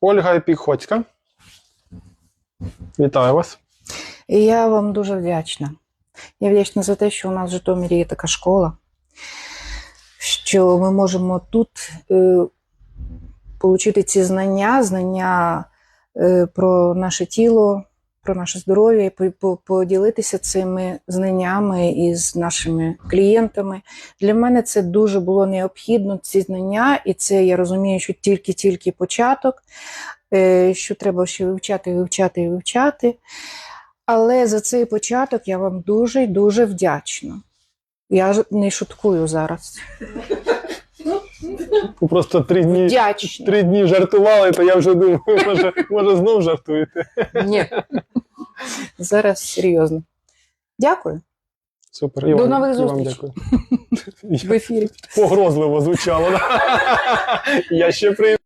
Ольга Піхоцька. Вітаю вас. І я вам дуже вдячна. Я вдячна за те, що у нас в Житомирі є така школа, що ми можемо тут е, отримати ці знання, знання е, про наше тіло, про наше здоров'я, і по- по- поділитися цими знаннями із нашими клієнтами. Для мене це дуже було необхідно, ці знання, і це я розумію, що тільки-тільки початок, е, що треба ще вивчати, вивчати і вивчати. Але за цей початок я вам дуже й дуже вдячна. Я ж не шуткую зараз. Просто три дні, три дні жартували, то я вже думаю, може, може знов жартуєте. Ні. Зараз серйозно. Дякую. Супер. До вам- нових зустрічей. дякую. В ефірі. Погрозливо звучало. Я ще прийду.